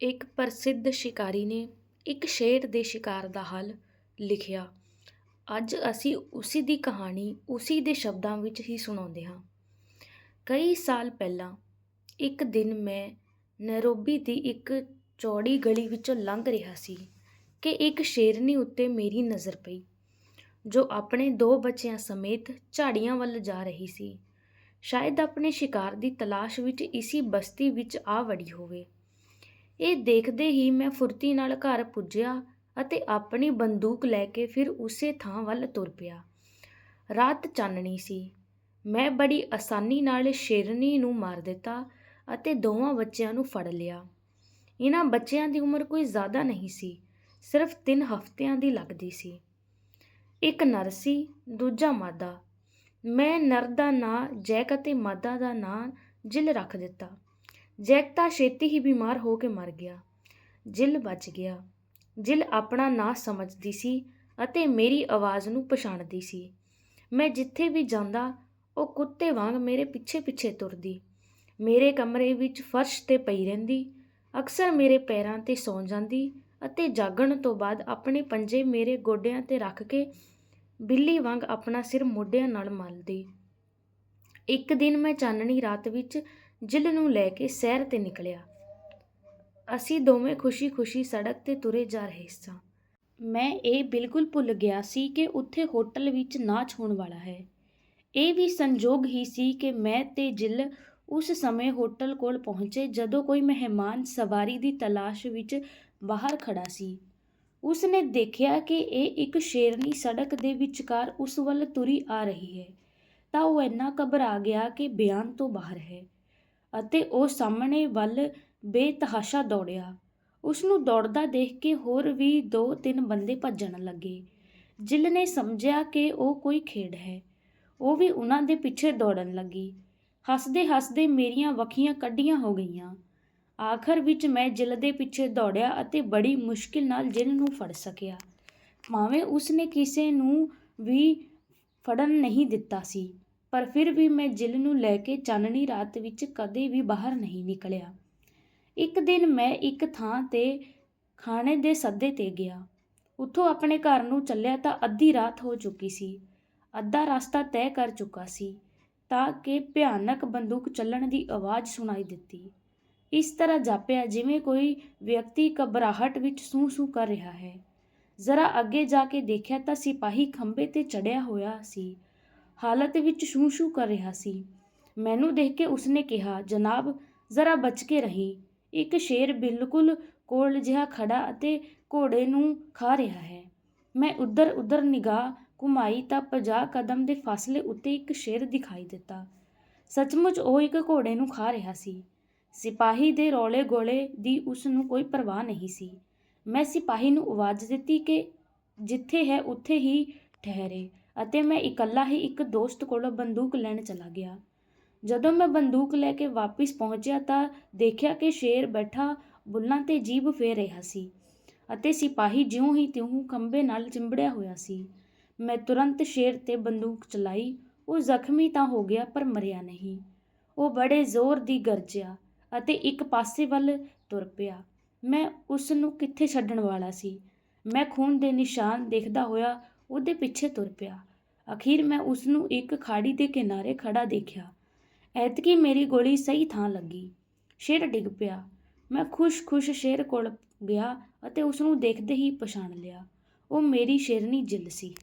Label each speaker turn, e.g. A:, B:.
A: ਇੱਕ ਪ੍ਰਸਿੱਧ ਸ਼ਿਕਾਰੀ ਨੇ ਇੱਕ ਸ਼ੇਰ ਦੇ ਸ਼ਿਕਾਰ ਦਾ ਹੱਲ ਲਿਖਿਆ। ਅੱਜ ਅਸੀਂ ਉਸੀ ਦੀ ਕਹਾਣੀ ਉਸੀ ਦੇ ਸ਼ਬਦਾਂ ਵਿੱਚ ਹੀ ਸੁਣਾਉਂਦੇ ਹਾਂ। ਕਈ ਸਾਲ ਪਹਿਲਾਂ ਇੱਕ ਦਿਨ ਮੈਂ ਨੈਰੋਬੀ ਦੀ ਇੱਕ ਚੌੜੀ ਗਲੀ ਵਿੱਚੋਂ ਲੰਘ ਰਿਹਾ ਸੀ ਕਿ ਇੱਕ ਸ਼ੇਰਨੀ ਉੱਤੇ ਮੇਰੀ ਨਜ਼ਰ ਪਈ, ਜੋ ਆਪਣੇ ਦੋ ਬੱਚਿਆਂ ਸਮੇਤ ਝਾੜੀਆਂ ਵੱਲ ਜਾ ਰਹੀ ਸੀ। ਸ਼ਾਇਦ ਆਪਣੇ ਸ਼ਿਕਾਰ ਦੀ ਤਲਾਸ਼ ਵਿੱਚ ਇਸੀ ਬਸਤੀ ਵਿੱਚ ਆ ਵੜੀ ਹੋਵੇ। ਇਹ ਦੇਖਦੇ ਹੀ ਮੈਂ ਫੁਰਤੀ ਨਾਲ ਘਰ ਪੁੱਜਿਆ ਅਤੇ ਆਪਣੀ ਬੰਦੂਕ ਲੈ ਕੇ ਫਿਰ ਉਸੇ ਥਾਂ ਵੱਲ ਤੁਰ ਪਿਆ। ਰਾਤ ਚਾਨਣੀ ਸੀ। ਮੈਂ ਬੜੀ ਆਸਾਨੀ ਨਾਲ ਸ਼ੇਰਨੀ ਨੂੰ ਮਾਰ ਦਿੱਤਾ ਅਤੇ ਦੋਵਾਂ ਬੱਚਿਆਂ ਨੂੰ ਫੜ ਲਿਆ। ਇਹਨਾਂ ਬੱਚਿਆਂ ਦੀ ਉਮਰ ਕੋਈ ਜ਼ਿਆਦਾ ਨਹੀਂ ਸੀ, ਸਿਰਫ 3 ਹਫ਼ਤਿਆਂ ਦੀ ਲੱਗਦੀ ਸੀ। ਇੱਕ ਨਰ ਸੀ, ਦੂਜਾ ਮਾਦਾ। ਮੈਂ ਨਰ ਦਾ ਨਾਂ ਜੈਕ ਅਤੇ ਮਾਦਾ ਦਾ ਨਾਂ ਜਿਲ ਰੱਖ ਦਿੱਤਾ। ਜੈਕ ਤਾਂ ਛੇਤੀ ਹੀ ਬਿਮਾਰ ਹੋ ਕੇ ਮਰ ਗਿਆ। ਜਿਲ ਬਚ ਗਿਆ। ਜਿਲ ਆਪਣਾ ਨਾਂ ਸਮਝਦੀ ਸੀ ਅਤੇ ਮੇਰੀ ਆਵਾਜ਼ ਨੂੰ ਪਛਾਣਦੀ ਸੀ। ਮੈਂ ਜਿੱਥੇ ਵੀ ਜਾਂਦਾ, ਉਹ ਕੁੱਤੇ ਵਾਂਗ ਮੇਰੇ ਪਿੱਛੇ ਪਿੱਛੇ ਤੁਰਦੀ। ਮੇਰੇ ਕਮਰੇ ਵਿੱਚ ਫਰਸ਼ ਤੇ ਪਈ ਰਹਿੰਦੀ। ਅਕਸਰ ਮੇਰੇ ਪੈਰਾਂ ਤੇ ਸੌਂ ਜਾਂਦੀ ਅਤੇ ਜਾਗਣ ਤੋਂ ਬਾਅਦ ਆਪਣੇ ਪੰਜੇ ਮੇਰੇ ਗੋਡਿਆਂ ਤੇ ਰੱਖ ਕੇ ਬਿੱਲੀ ਵਾਂਗ ਆਪਣਾ ਸਿਰ ਮੋਢਿਆਂ ਨਾਲ ਮਲਦੀ। ਇੱਕ ਦਿਨ ਮੈਂ ਚਾਨਣੀ ਰਾਤ ਵਿੱਚ ਜਿਲ ਨੂੰ ਲੈ ਕੇ ਸੈਰ ਤੇ ਨਿਕਲਿਆ। ਅਸੀਂ ਦੋਵੇਂ ਖੁਸ਼ੀ-ਖੁਸ਼ੀ ਸੜਕ ਤੇ ਤੁਰੇ ਜਾ ਰਹੇ ਸਾਂ। ਮੈਂ ਇਹ ਬਿਲਕੁਲ ਭੁੱਲ ਗਿਆ ਸੀ ਕਿ ਉੱਥੇ ਹੋਟਲ ਵਿੱਚ ਨਾਚ ਹੋਣ ਵਾਲਾ ਹੈ। ਇਹ ਵੀ ਸੰਜੋਗ ਹੀ ਸੀ ਕਿ ਮੈਂ ਤੇ ਜਿਲ ਉਸ ਸਮੇਂ ਹੋਟਲ ਕੋਲ ਪਹੁੰਚੇ ਜਦੋਂ ਕੋਈ ਮਹਿਮਾਨ ਸਵਾਰੀ ਦੀ ਤਲਾਸ਼ ਵਿੱਚ ਬਾਹਰ ਖੜਾ ਸੀ। ਉਸ ਨੇ ਦੇਖਿਆ ਕਿ ਇਹ ਇੱਕ ਸ਼ੇਰਨੀ ਸੜਕ ਦੇ ਵਿਚਕਾਰ ਉਸ ਵੱਲ ਤੁਰੀ ਆ ਰਹੀ ਹੈ। ਤਾਂ ਉਹ ਇੰਨਾ ਘਬਰਾ ਗਿਆ ਕਿ ਬਿਆਨ ਤੋਂ ਬਾਹਰ ਹੈ। ਅਤੇ ਉਹ ਸਾਹਮਣੇ ਵੱਲ ਬੇਤਹਾਸ਼ਾ ਦੌੜਿਆ। ਉਸ ਨੂੰ ਦੌੜਦਾ ਦੇਖ ਕੇ ਹੋਰ ਵੀ ਦੋ ਤਿੰਨ ਬੰਦੇ ਭੱਜਣ ਲੱਗੇ। ਜਿਲ ਨੇ ਸਮਝਿਆ ਕਿ ਉਹ ਕੋਈ ਖੇਡ ਹੈ। ਉਹ ਵੀ ਉਹਨਾਂ ਦੇ ਪਿੱਛੇ ਦੌੜਨ ਲੱਗੀ। ਹੱਸਦੇ ਹੱਸਦੇ ਮੇਰੀਆਂ ਵੱਖੀਆਂ ਕੱਢੀਆਂ ਹੋ ਗਈਆਂ। ਆਖਰ ਵਿੱਚ ਮੈਂ ਜਿਲ ਦੇ ਪਿੱਛੇ ਦੌੜਿਆ ਅਤੇ ਬੜੀ ਮੁਸ਼ਕਿਲ ਨਾਲ ਜਿਲ ਨੂੰ ਫੜ ਸਕਿਆ। ਭਾਵੇਂ ਉਸ ਨੇ ਕਿਸੇ ਨੂੰ ਵੀ ਫੜਨ ਨਹੀਂ ਦਿੱਤਾ ਸੀ। ਪਰ ਫਿਰ ਵੀ ਮੈਂ ਜਿਲ ਨੂੰ ਲੈ ਕੇ ਚਾਨਣੀ ਰਾਤ ਵਿੱਚ ਕਦੇ ਵੀ ਬਾਹਰ ਨਹੀਂ ਨਿਕਲਿਆ। ਇੱਕ ਦਿਨ ਮੈਂ ਇੱਕ ਥਾਂ ਤੇ ਖਾਣੇ ਦੇ ਸੱਦੇ ਤੇ ਗਿਆ। ਉੱਥੋਂ ਆਪਣੇ ਘਰ ਨੂੰ ਚੱਲਿਆ ਤਾਂ ਅੱਧੀ ਰਾਤ ਹੋ ਚੁੱਕੀ ਸੀ। ਅੱਧਾ ਰਸਤਾ ਤੈਅ ਕਰ ਚੁੱਕਾ ਸੀ ਤਾਂ ਕਿ ਭਿਆਨਕ ਬੰਦੂਕ ਚੱਲਣ ਦੀ ਆਵਾਜ਼ ਸੁਣਾਈ ਦਿੱਤੀ। ਇਸ ਤਰ੍ਹਾਂ ਜਾਪਿਆ ਜਿਵੇਂ ਕੋਈ ਵਿਅਕਤੀ ਘਬਰਾਹਟ ਵਿੱਚ ਸੂ-ਸੂ ਕਰ ਰਿਹਾ ਹੈ। ਜ਼ਰਾ ਅੱਗੇ ਜਾ ਕੇ ਦੇਖਿਆ ਤਾਂ ਸਿਪਾਹੀ ਖੰਭੇ ਤੇ ਚੜਿਆ ਹੋਇਆ ਸੀ। ਹਾਲਤ ਵਿੱਚ ਸ਼ੂ-ਸ਼ੂ ਕਰ ਰਿਹਾ ਸੀ। ਮੈਨੂੰ ਦੇਖ ਕੇ ਉਸਨੇ ਕਿਹਾ, ਜਨਾਬ, ਜ਼ਰਾ ਬਚ ਕੇ ਰਹੀ। ਇੱਕ ਸ਼ੇਰ ਬਿਲਕੁਲ ਕੋਲ ਜਿਹਾ ਖੜਾ ਅਤੇ ਘੋੜੇ ਨੂੰ ਖਾ ਰਿਹਾ ਹੈ। ਮੈਂ ਉੱਧਰ-ਉੱਧਰ ਨਿਗਾਹ ਘੁਮਾਈ ਤਾਂ 50 ਕਦਮ ਦੇ ਫਾਸਲੇ ਉੱਤੇ ਇੱਕ ਸ਼ੇਰ ਦਿਖਾਈ ਦਿੱਤਾ। ਸੱਚਮੁੱਚ ਉਹ ਇੱਕ ਘੋੜੇ ਨੂੰ ਖਾ ਰਿਹਾ ਸੀ। ਸਿਪਾਹੀ ਦੇ ਰੌਲੇ ਗੋਲੇ ਦੀ ਉਸ ਨੂੰ ਕੋਈ ਪਰਵਾਹ ਨਹੀਂ ਸੀ। ਮੈਂ ਸਿਪਾਹੀ ਨੂੰ ਆਵਾਜ਼ ਦਿੱਤੀ ਕਿ ਜਿੱਥੇ ਹੈ ਉੱਥੇ ਹੀ ਠਹਿਰੇ। ਅਤੇ ਮੈਂ ਇਕੱਲਾ ਹੀ ਇੱਕ ਦੋਸਤ ਕੋਲੋਂ ਬੰਦੂਕ ਲੈਣ ਚਲਾ ਗਿਆ। ਜਦੋਂ ਮੈਂ ਬੰਦੂਕ ਲੈ ਕੇ ਵਾਪਸ ਪਹੁੰਚਿਆ ਤਾਂ ਦੇਖਿਆ ਕਿ ਸ਼ੇਰ ਬੈਠਾ ਬੁੱਲਾਂ ਤੇ ਜੀਭ ਫੇਰ ਰਿਹਾ ਸੀ ਅਤੇ ਸਿਪਾਹੀ ਜਿਉਂ ਹੀ ਤਿਉਂ ਖੰਬੇ ਨਾਲ ਚਿੰਬੜਿਆ ਹੋਇਆ ਸੀ। ਮੈਂ ਤੁਰੰਤ ਸ਼ੇਰ ਤੇ ਬੰਦੂਕ ਚਲਾਈ। ਉਹ ਜ਼ਖਮੀ ਤਾਂ ਹੋ ਗਿਆ ਪਰ ਮਰਿਆ ਨਹੀਂ। ਉਹ ਬੜੇ ਜ਼ੋਰ ਦੀ ਗਰਜਿਆ ਅਤੇ ਇੱਕ ਪਾਸੇ ਵੱਲ ਤੁਰ ਪਿਆ। ਮੈਂ ਉਸ ਨੂੰ ਕਿੱਥੇ ਛੱਡਣ ਵਾਲਾ ਸੀ? ਮੈਂ ਖੂਨ ਦੇ ਨਿਸ਼ਾਨ ਦੇਖਦਾ ਹੋਇਆ ਉਹਦੇ ਪਿੱਛੇ ਤੁਰ ਪਿਆ। ਅਖੀਰ ਮੈਂ ਉਸ ਨੂੰ ਇੱਕ ਖਾੜੀ ਦੇ ਕਿਨਾਰੇ ਖੜਾ ਦੇਖਿਆ। ਐਤਕੀ ਮੇਰੀ ਗੋਲੀ ਸਹੀ ਥਾਂ ਲੱਗੀ। ਸ਼ੇਰ ਡਿੱਗ ਪਿਆ। ਮੈਂ ਖੁਸ਼-ਖੁਸ਼ ਸ਼ੇਰ ਕੋਲ ਗਿਆ ਅਤੇ ਉਸ ਨੂੰ ਦੇਖਦੇ ਹੀ ਪਛਾਣ ਲਿਆ। ਉਹ ਮੇਰੀ ਸ਼ੇਰਨੀ ਜਿੱਲ ਸੀ।